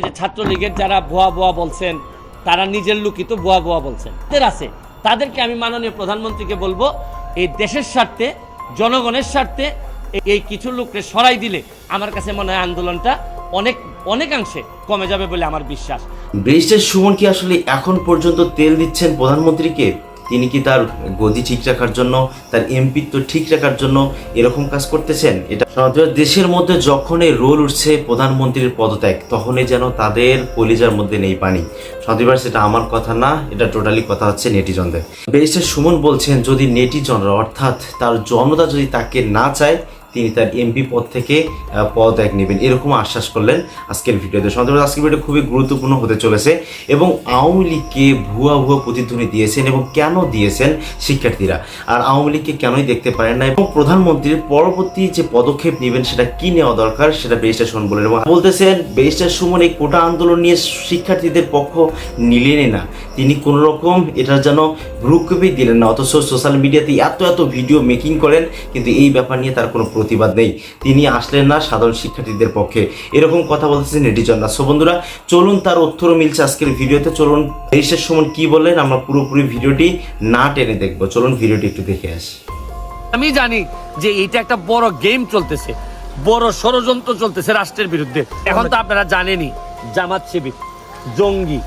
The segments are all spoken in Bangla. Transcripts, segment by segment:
যে ছাত্রলীগের যারা ভুয়া ভুয়া বলছেন, তারা নিজের লুকিত ভুয়া ভুয়া বলছেন। তাদের আছে। তাদেরকে আমি মাননীয় প্রধানমন্ত্রীকে বলব, এই দেশের স্বার্থে, জনগণের স্বার্থে, এই- কিছু লোককে সরাই দিলে আমার কাছে মনে হয় আন্দোলনটা অনেক, অনেকাংশে কমে যাবে বলে আমার বিশ্বাস। ব্যারিস্টার সুমন কি আসলে এখন পর্যন্ত তেল দিচ্ছেন প্রধানমন্ত্রীকে? তিনি কি তার গদি ঠিক রাখার জন্য, তার এমপিত্ব ঠিক রাখার জন্য এরকম কাজ করতেছেন? এটা দেশের মধ্যে যখনই রোল উঠছে প্রধানমন্ত্রীর পদত্যাগ, তখনই যেন তাদের কলিজার মধ্যে নেই পানি। সন্দীপার সেটা আমার কথা না, এটা টোটালি কথা হচ্ছে নেটিজনদের। ব্যারিস্টার সুমন বলছেন, যদি নেটিজনরা, অর্থাৎ তার জনতা যদি তাকে না চায় তিনি তার এমপি পদ থেকে পদত্যাগ নেবেন। এরকম আশ্বাস করলেন আজকের ভিডিওতে সন্দেহ আজকের ভিডিও খুবই গুরুত্বপূর্ণ হতে চলেছে এবং আওয়ামী লীগকে ভুয়া ভুয়া প্রতিধ্বনি দিয়েছেন এবং কেন দিয়েছেন শিক্ষার্থীরা? আর আওয়ামী লীগকে কেনই দেখতে পারেন না? এবং প্রধানমন্ত্রীর পরবর্তী যে পদক্ষেপ নেবেন, সেটা কি নেওয়া দরকার? সেটা বেরিস্টার সুমন বলেন। এবং বলতেছেন বেরিস্টার সুমন, এই কোটা আন্দোলন নিয়ে শিক্ষার্থীদের পক্ষ নিলেনই না। তিনি কোনো রকম এটার যেন ভ্রুক্ষেপই দিলেন না। অথচ সোশ্যাল মিডিয়াতে এত এত ভিডিও মেকিং করেন, কিন্তু এই ব্যাপার নিয়ে তার কোনো প্রতিবাদ নেই। তিনি আসলেন না সাধারণ শিক্ষার্থীদের পক্ষে। এরকম কথা বলতেছেন নেটিজনরা সো বন্ধুরা, চলুন তার উত্তরও মিলছে আজকের ভিডিওতে। চলুন বেরিস্টার সুমন কি বললেন? আমরা পুরোপুরি ভিডিওটি না টেনে দেখব। চলুন ভিডিওটি একটু দেখে আসি। আমি জানি যে এটা একটা বড় গেম চলতেছে। বড় ষড়যন্ত্র চলতেছে রাষ্ট্রের বিরুদ্ধে। এখন তো আপনারা জানেনই, জামাত শিবির, জঙ্গি,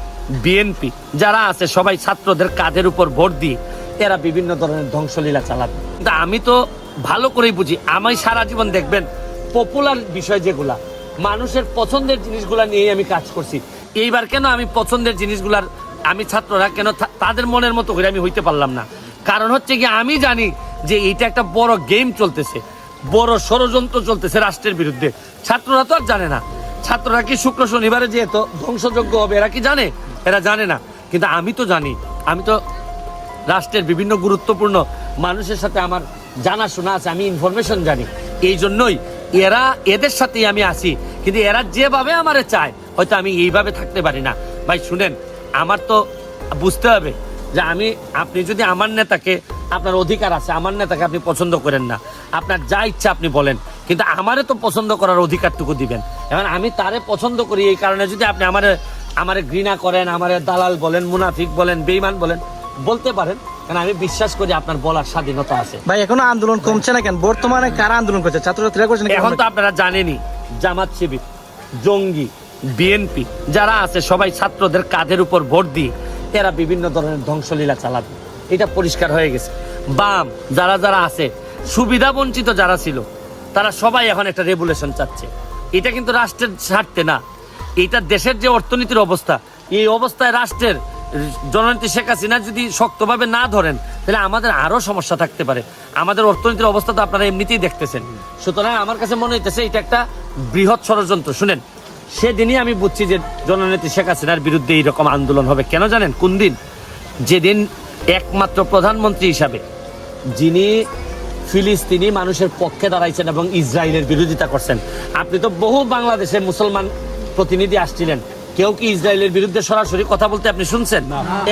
বিএনপি যারা আছে, সবাই ছাত্রদের কাঁধের উপর ভোট দিয়ে এরা বিভিন্ন ধরনের ধ্বংসলীলা চালাবে। আমি তো ভালো করেই বুঝি। আমি সারা জীবন দেখবেন পপুলার বিষয় যেগুলা। মানুষের পছন্দের জিনিসগুলা নিয়েই আমি কাজ করছি। এইবার কেন আমি পছন্দের জিনিসগুলার আমি ছাত্ররা কেন তাদের মনের মতো করে আমি হইতে পারলাম না? কারণ হচ্ছে কি আমি জানি যে এটা একটা বড় গেম চলতেছে। বড় ষড়যন্ত্র চলতেছে রাষ্ট্রের বিরুদ্ধে। ছাত্ররা তো আর জানে না। ছাত্ররা কি শুক্র শনিবারে যেহেতু ধ্বংসযোগ্য হবে, এরা কি জানে? এরা জানে না। কিন্তু আমি তো জানি। আমি তো রাষ্ট্রের বিভিন্ন গুরুত্বপূর্ণ মানুষের সাথে আমার জানাশোনা আছে, আমি ইনফরমেশন জানি। এই জন্যই এরা এদের সাথেই আমি আসি কিন্তু এরা যেভাবে আমারে চায়, হয়তো আমি এইভাবে থাকতে পারি না। ভাই, শুনেন, আমার তো বুঝতে হবে যে আমি, আপনি যদি আমার নেতাকে, আপনার অধিকার আছে, আমার নেতাকে আপনি পছন্দ করেন না, আপনার যা ইচ্ছা আপনি বলেন, কিন্তু আমারে তো পছন্দ করার অধিকারটুকু দিবেন। এখন আমি তারে পছন্দ করি এই কারণে যদি আপনি আমার, আমারে ঘৃণা করেন, আমারে দালাল বলেন, মুনাফিক বলেন বেইমান বলেন, বলতে পারেন কারণ আমি বিশ্বাস করি আপনার বলার স্বাধীনতা আছে। ভাই এখনও আন্দোলন কমছে না কেন? বর্তমানে কারা আন্দোলন করছে? ছাত্রছাত্রীরা করছে এখন তো আপনারা জানেনই জামাত শিবির জঙ্গি বিএনপি যারা আছে সবাই ছাত্রদের কাঁধের উপর ভোট দিয়ে এরা বিভিন্ন ধরনের ধ্বংসলীলা চালাবে। এটা পরিষ্কার হয়ে গেছে। বাম যারা যারা আছে সুবিধা বঞ্চিত যারা ছিল তারা সবাই এখন একটা রেগুলেশন চাচ্ছে। এটা কিন্তু রাষ্ট্রের স্বার্থে না। এটা দেশের যে অর্থনীতির অবস্থা এই অবস্থায় রাষ্ট্রের জননেত্রী শেখ হাসিনা যদি শক্তভাবে না ধরেন, তাহলে আমাদের আরও সমস্যা থাকতে পারে। আমাদের অর্থনীতির অবস্থা তো আপনারা এমনিতেই দেখতেছেন। সুতরাং আমার কাছে মনে হইতেছে এটা একটা বৃহৎ ষড়যন্ত্র। শুনেন, সেদিনই আমি বুঝছি যে জননেত্রী শেখ হাসিনার বিরুদ্ধে এইরকম আন্দোলন হবে। কেন জানেন? কোন দিন? যেদিন একমাত্র প্রধানমন্ত্রী হিসাবে যিনি ফিলিস্তিনি মানুষের পক্ষে দাঁড়াইছেন এবং ইসরায়েলের বিরোধিতা করছেন। আপনি তো বহু বাংলাদেশে মুসলমান প্রতিনিধি আসছিলেন। কেউ কি ইসরায়েলের বিরুদ্ধে সরাসরি কথা বলতে আপনি শুনছেন?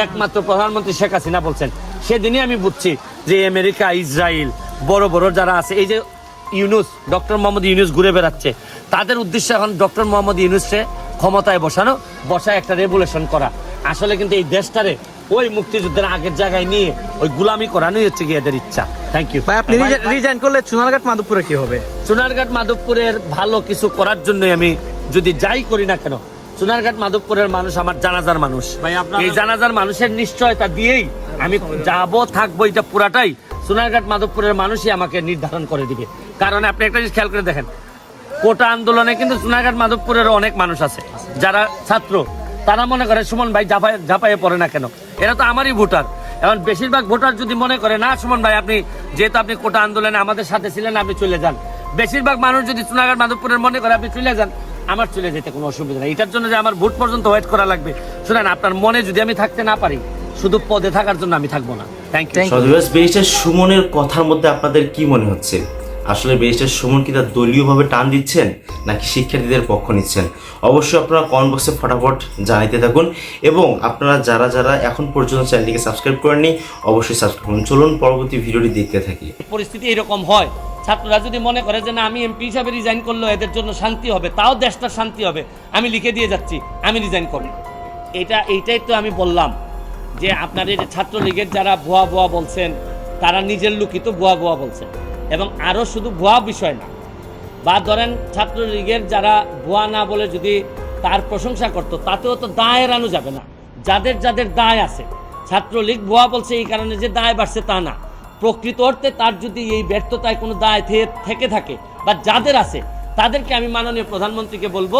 একমাত্র প্রধানমন্ত্রী শেখ হাসিনা বলছেন। সেদিনই আমি বুঝছি যে আমেরিকা ইসরায়েল বড় বড় যারা আছে এই যে ইউনুস ডক্টর মোহাম্মদ ইউনুস ঘুরে বেড়াচ্ছে তাদের উদ্দেশ্য এখন ডক্টর মোহাম্মদ ইউনুসকে ক্ষমতায় বসানো বসায় একটা রেগুলেশন করা। আসলে কিন্তু এই দেশটারে ওই মুক্তিযুদ্ধের আগের জায়গায় নিয়ে ওই গুলামি করানোই হচ্ছে কি এদের ইচ্ছা। থ্যাংক ইউ ভাই আপনি রিজাইন করলে সোনারঘাট মাধবপুরে কি হবে? সোনারঘাট মাধবপুরের ভালো কিছু করার জন্য আমি যদি যাই করি না কেন সোনারঘাট মাধবপুরের মানুষ আমার জানাজার মানুষ। এই জানাজার মানুষের নিশ্চয়তা দিয়েই আমি যাব থাকব এটা পুরাটাই সোনারঘাট মাধবপুরের মানুষই আমাকে নির্ধারণ করে দিবে। কারণ আপনি একটা জিনিস খেয়াল করে দেখেন কোটা আন্দোলনে কিন্তু সোনারঘাট মাধবপুরের অনেক মানুষ আছে যারা ছাত্র। তারা মনে করে সুমন ভাই ঝাপায় ঝাপায়ে পড়ে না কেন? এরা তো আমারই ভোটার। এখন বেশিরভাগ ভোটার যদি মনে করে না সুমন ভাই আপনি যেহেতু আপনি কোটা আন্দোলনে আমাদের সাথে ছিলেন আপনি চলে যান। বেশিরভাগ মানুষ যদি সোনারঘাট মাধবপুরের মনে করে আপনি চলে যান আমার চলে যেতে কোনো অসুবিধা নেই। এটার জন্য যে আমার ভোট পর্যন্ত ওয়েট করা লাগবে। শুনেন আপনার মনে যদি আমি থাকতে না পারি শুধু পদে থাকার জন্য আমি থাকব না। থ্যাংক ইউ বেরিস্টার সুমনের কথার মধ্যে আপনাদের কি মনে হচ্ছে? আসলে ব্যারিস্টার সুমন কি তার দলীয়ভাবে টান দিচ্ছেন নাকি শিক্ষার্থীদের পক্ষ নিচ্ছেন? অবশ্যই আপনারা কমেন্ট বক্সে ফটাফট জানাইতে থাকুন। এবং আপনারা যারা যারা এখন পর্যন্ত চ্যানেলটিকে সাবস্ক্রাইব করেননি অবশ্যই সাবস্ক্রাইব করুন। চলুন পরবর্তী ভিডিওটি দেখতে থাকি। পরিস্থিতি এরকম হয় ছাত্ররা যদি মনে করে যে না, আমি এমপি হিসাবে রিজাইন করলে এদের জন্য শান্তি হবে, তাও দেশটা শান্তি হবে, আমি লিখে দিয়ে যাচ্ছি, আমি রিজাইন করব। এটা, এইটাই তো আমি বললাম, যে আপনার এই ছাত্রলীগের যারা ভুয়া ভুয়া বলছেন, তারা নিজের লুকিত ভুয়া ভুয়া বলছেন। এবং আরও শুধু ভুয়া বিষয় না, বা ধরেন ছাত্রলীগের যারা ভুয়া না বলে যদি তার প্রশংসা করতো, তাতেও তো দায় এড়ানো যাবে না। যাদের যাদের দায় আছে, ছাত্রলীগ ভুয়া বলছে এই কারণে যে দায় বাড়ছে তা না। প্রকৃত অর্থে তার যদি এই ব্যর্থতায় কোনো দায় থেকে থাকে বা যাদের আছে, তাদেরকে আমি মাননীয় প্রধানমন্ত্রীকে বলব,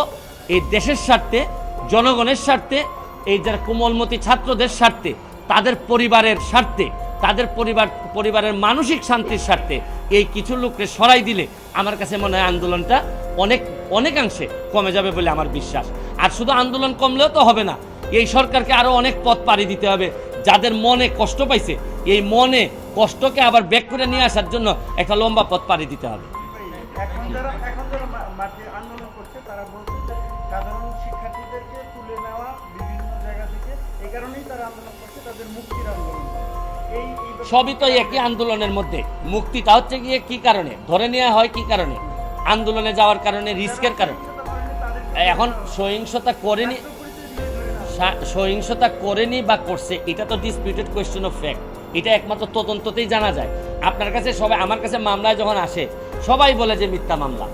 এই দেশের স্বার্থে, জনগণের স্বার্থে, এই যারা কোমলমতি ছাত্রদের স্বার্থে, তাদের পরিবারের স্বার্থে, তাদের পরিবার, পরিবারের মানসিক শান্তির স্বার্থে এই কিছু লোককে সরাই দিলে আমার কাছে মনে হয় আন্দোলনটা অনেক, অনেকাংশে কমে যাবে বলে আমার বিশ্বাস। আর শুধু আন্দোলন কমলেও তো হবে না, এই সরকারকে আরও অনেক পথ পাড়ি দিতে হবে। যাদের মনে কষ্ট পাইছে এই মনে কষ্টকে আবার ব্যাক করে নিয়ে আসার জন্য একটা লম্বা পথ পাড়ি দিতে হবে। সবই তো একই আন্দোলনের মধ্যে। মুক্তিটা হচ্ছে গিয়ে কি কারণে? ধরে নেওয়া হয় কি কারণে? আন্দোলনে যাওয়ার কারণে রিস্কের কারণে। এখন সহিংসতা করেনি সহিংসতা করেনি বা করছে, এটা তো ডিসপিউটেড কোয়েশ্চেন অফ ফ্যাক্ট এটা একমাত্র তদন্ততেই জানা যায়। আপনার কাছে সবাই, আমার কাছে মামলায় যখন আসে, সবাই বলে যে মিথ্যা মামলা।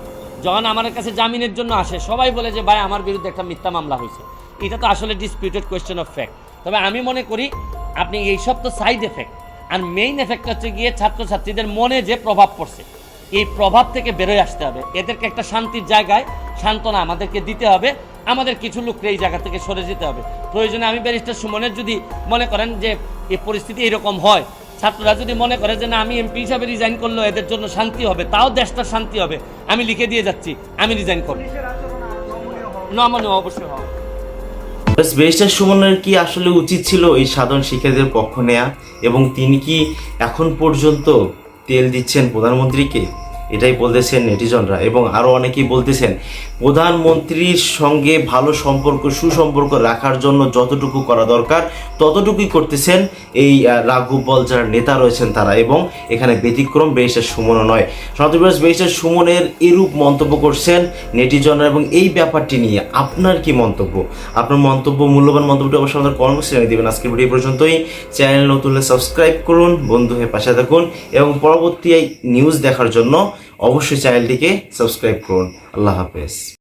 যখন আমার কাছে জামিনের জন্য আসে, সবাই বলে যে, ভাই, আমার বিরুদ্ধে একটা মিথ্যা মামলা হয়েছে। এটা তো আসলে ডিসপিউটেড কোয়েশ্চেন অফ ফ্যাক্ট তবে আমি মনে করি, আপনি এইসব তো সাইড এফেক্ট আর মেইন এফেক্ট হচ্ছে গিয়ে ছাত্রছাত্রীদের মনে যে প্রভাব পড়ছে, এই প্রভাব থেকে বেরোয় আসতে হবে। এদেরকে একটা শান্তির জায়গায় সান্ত্বনা আমাদেরকে দিতে হবে। আমাদের কিছু লোককে এই জায়গা থেকে সরে যেতে হবে। প্রয়োজনে আমি ব্যারিস্টার সুমনের যদি মনে করেন যে এই পরিস্থিতি এরকম হয়, ছাত্ররা যদি মনে করে যে না, আমি এমপি হিসাবে রিজাইন করলে এদের জন্য শান্তি হবে, তাও দেশটা শান্তি হবে, আমি লিখে দিয়ে যাচ্ছি, আমি রিজাইন করব। আর নমনীয় অবশ্যই হবে। ব্যারিস্টার সুমনের কি আসলে উচিত ছিল এই সাধারণ শিক্ষার্থীদের পক্ষ নেয়া? এবং তিনি কি এখন পর্যন্ত তেল দিচ্ছেন প্রধানমন্ত্রীকে? এটাই বলতেছেন নেটিজনরা এবং আরও অনেকেই বলতেছেন, প্রধানমন্ত্রীর সঙ্গে ভালো সম্পর্ক, সুসম্পর্ক রাখার জন্য যতটুকু করা দরকার, ততটুকুই করতেছেন এই রাঘব বল যারা নেতা রয়েছেন তারা এবং এখানে ব্যতিক্রম ব্যারিস্টার সুমনও নয়। সনাতন ব্যারিস্টার সুমনের এরূপ মন্তব্য করছেন নেটিজনরা এবং এই ব্যাপারটি নিয়ে আপনার কি মন্তব্য? আপনার মন্তব্য, মূল্যবান মন্তব্যটি অবশ্যই আমাদের কর্ম জানিয়ে দেবেন। আজকের ভিডিও পর্যন্তই। চ্যানেল নতুন সাবস্ক্রাইব করুন, বন্ধু হয়ে পাশে থাকুন এবং পরবর্তী এই নিউজ দেখার জন্য অবশ্যই চ্যানেলটিকে সাবস্ক্রাইব করুন। আল্লাহ হাফেজ।